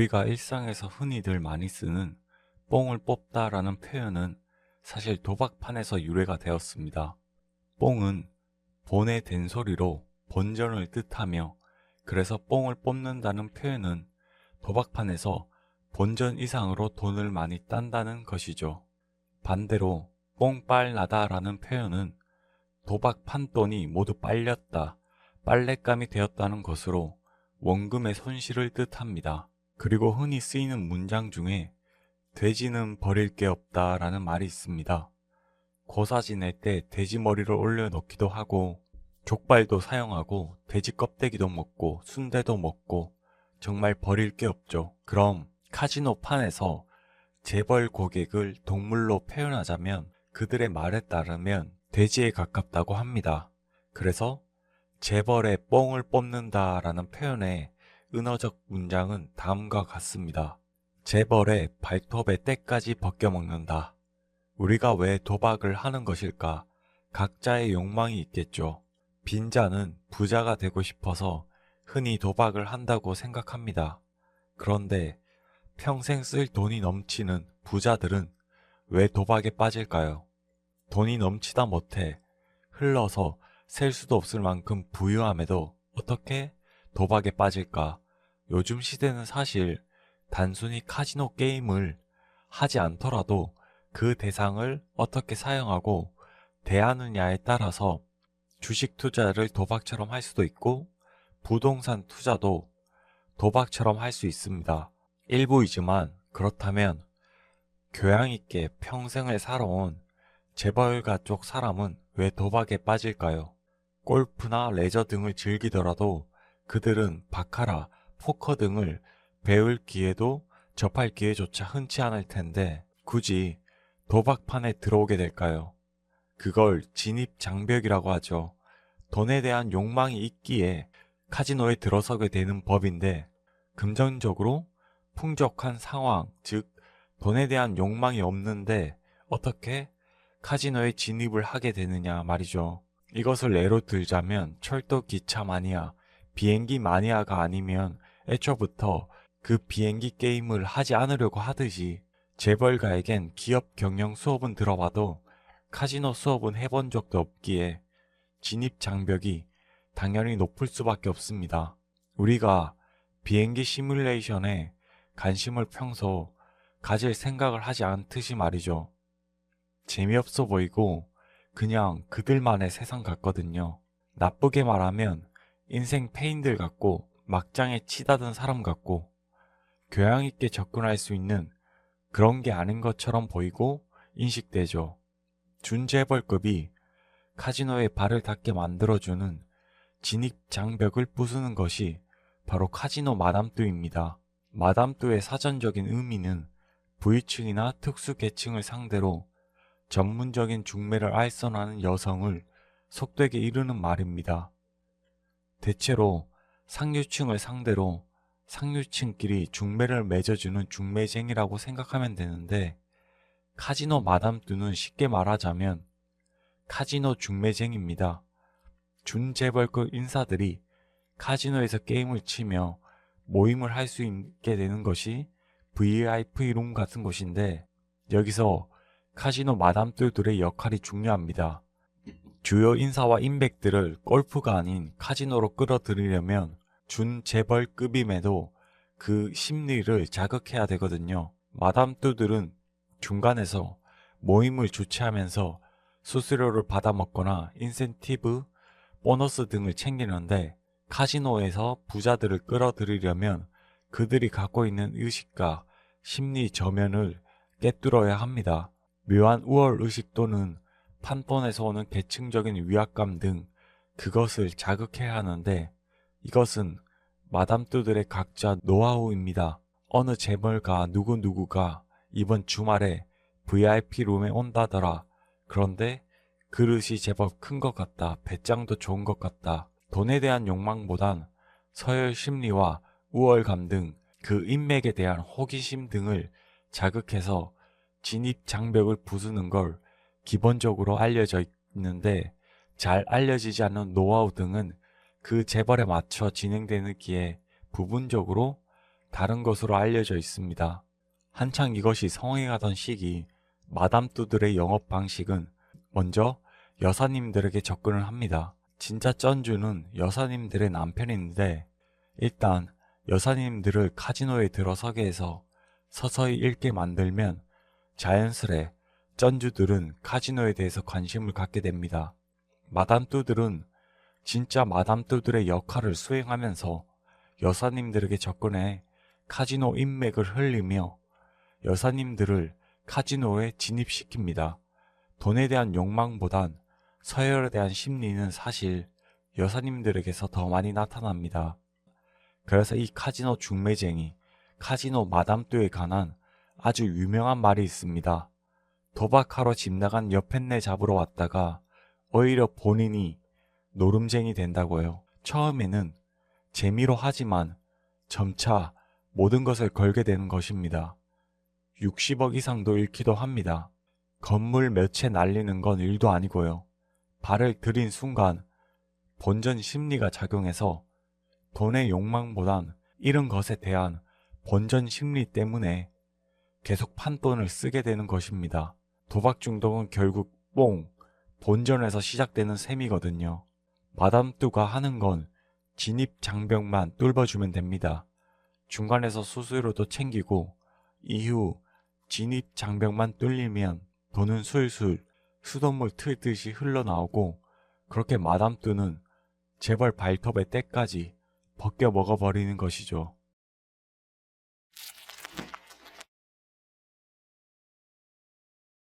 우리가 일상에서 흔히들 많이 쓰는 뽕을 뽑다 라는 표현은 사실 도박판에서 유래가 되었습니다. 뽕은 본의 된소리로 본전을 뜻하며 그래서 뽕을 뽑는다는 표현은 도박판에서 본전 이상으로 돈을 많이 딴다는 것이죠. 반대로 뽕빨 나다 라는 표현은 도박 판 돈이 모두 빨렸다, 빨랫감이 되었다는 것으로 원금의 손실을 뜻합니다. 그리고 흔히 쓰이는 문장 중에 돼지는 버릴 게 없다 라는 말이 있습니다. 고사 지낼 때 돼지 머리를 올려놓기도 하고 족발도 사용하고 돼지 껍데기도 먹고 순대도 먹고 정말 버릴 게 없죠. 그럼 카지노 판에서 재벌 고객을 동물로 표현하자면 그들의 말에 따르면 돼지에 가깝다고 합니다. 그래서 재벌의 뽕을 뽑는다 라는 표현의 은어적 문장은 다음과 같습니다. 재벌의 발톱의 때까지 벗겨먹는다. 우리가 왜 도박을 하는 것일까? 각자의 욕망이 있겠죠. 빈자는 부자가 되고 싶어서 흔히 도박을 한다고 생각합니다. 그런데 평생 쓸 돈이 넘치는 부자들은 왜 도박에 빠질까요? 돈이 넘치다 못해 흘러서 셀 수도 없을 만큼 부유함에도 어떻게 도박에 빠질까? 요즘 시대는 사실 단순히 카지노 게임을 하지 않더라도 그 대상을 어떻게 사용하고 대하느냐에 따라서 주식 투자를 도박처럼 할 수도 있고 부동산 투자도 도박처럼 할 수 있습니다. 일부이지만 그렇다면 교양 있게 평생을 살아온 재벌가 쪽 사람은 왜 도박에 빠질까요? 골프나 레저 등을 즐기더라도 그들은 바카라, 포커 등을 배울 기회도 접할 기회조차 흔치 않을 텐데 굳이 도박판에 들어오게 될까요? 그걸 진입 장벽이라고 하죠. 돈에 대한 욕망이 있기에 카지노에 들어서게 되는 법인데 금전적으로 풍족한 상황, 즉 돈에 대한 욕망이 없는데 어떻게 카지노에 진입을 하게 되느냐 말이죠. 이것을 예로 들자면 철도 기차 마니아, 비행기 마니아가 아니면 애초부터 그 비행기 게임을 하지 않으려고 하듯이 재벌가에겐 기업 경영 수업은 들어봐도 카지노 수업은 해본 적도 없기에 진입 장벽이 당연히 높을 수밖에 없습니다. 우리가 비행기 시뮬레이션에 관심을 평소 가질 생각을 하지 않듯이 말이죠. 재미없어 보이고 그냥 그들만의 세상 같거든요. 나쁘게 말하면 인생 페인들 같고 막장에 치닫은 사람 같고 교양 있게 접근할 수 있는 그런 게 아닌 것처럼 보이고 인식되죠. 준재벌급이 카지노에 발을 닿게 만들어주는 진입 장벽을 부수는 것이 바로 카지노 마담뚜입니다. 마담뚜의 사전적인 의미는 부유층이나 특수 계층을 상대로 전문적인 중매를 알선하는 여성을 속되게 이르는 말입니다. 대체로 상류층을 상대로 상류층끼리 중매를 맺어주는 중매쟁이라고 생각하면 되는데 카지노 마담뚜는 쉽게 말하자면 카지노 중매쟁입니다. 준재벌급 인사들이 카지노에서 게임을 치며 모임을 할 수 있게 되는 것이 VIP 룸 같은 곳인데 여기서 카지노 마담들의 역할이 중요합니다. 주요 인사와 인맥들을 골프가 아닌 카지노로 끌어들이려면 준재벌급임에도 그 심리를 자극해야 되거든요. 마담뚜들은 중간에서 모임을 주최하면서 수수료를 받아먹거나 인센티브, 보너스 등을 챙기는데 카지노에서 부자들을 끌어들이려면 그들이 갖고 있는 의식과 심리 저면을 깨뚫어야 합니다. 묘한 우월 의식 또는 판돈에서 오는 계층적인 위압감 등 그것을 자극해야 하는데 이것은 마담뚜들의 각자 노하우입니다. 어느 재벌가 누구누구가 이번 주말에 VIP 룸에 온다더라. 그런데 그릇이 제법 큰 것 같다. 배짱도 좋은 것 같다. 돈에 대한 욕망보단 서열 심리와 우월감 등 그 인맥에 대한 호기심 등을 자극해서 진입 장벽을 부수는 걸 기본적으로 알려져 있는데 잘 알려지지 않는 노하우 등은 그 재벌에 맞춰 진행되는 기에 부분적으로 다른 것으로 알려져 있습니다. 한창 이것이 성행하던 시기 마담 뚜들의 영업 방식은 먼저 여사님들에게 접근을 합니다. 진짜 쩐주는 여사님들의 남편인데 일단 여사님들을 카지노에 들어서게 해서 서서히 읽게 만들면 자연스레 쩐주들은 카지노에 대해서 관심을 갖게 됩니다. 마담 뚜들은 진짜 마담 뚜들의 역할을 수행하면서 여사님들에게 접근해 카지노 인맥을 흘리며 여사님들을 카지노에 진입시킵니다. 돈에 대한 욕망보단 서열에 대한 심리는 사실 여사님들에게서 더 많이 나타납니다. 그래서 이 카지노 중매쟁이, 카지노 마담뚜에 관한 아주 유명한 말이 있습니다. 도박하러 집 나간 여팬네 잡으러 왔다가 오히려 본인이 노름쟁이 된다고요. 처음에는 재미로 하지만 점차 모든 것을 걸게 되는 것입니다. 60억 이상도 잃기도 합니다. 건물 몇 채 날리는 건 일도 아니고요. 발을 들인 순간 본전 심리가 작용해서 돈의 욕망보단 잃은 것에 대한 본전 심리 때문에 계속 판돈을 쓰게 되는 것입니다. 도박 중독은 결국 뽕, 본전에서 시작되는 셈이거든요. 마담뚜가 하는 건 진입 장벽만 뚫어주면 됩니다. 중간에서 수수료도 챙기고 이후 진입 장벽만 뚫리면 돈은 술술 수돗물 틀듯이 흘러나오고 그렇게 마담뚜는 재벌 발톱의 때까지 벗겨 먹어버리는 것이죠.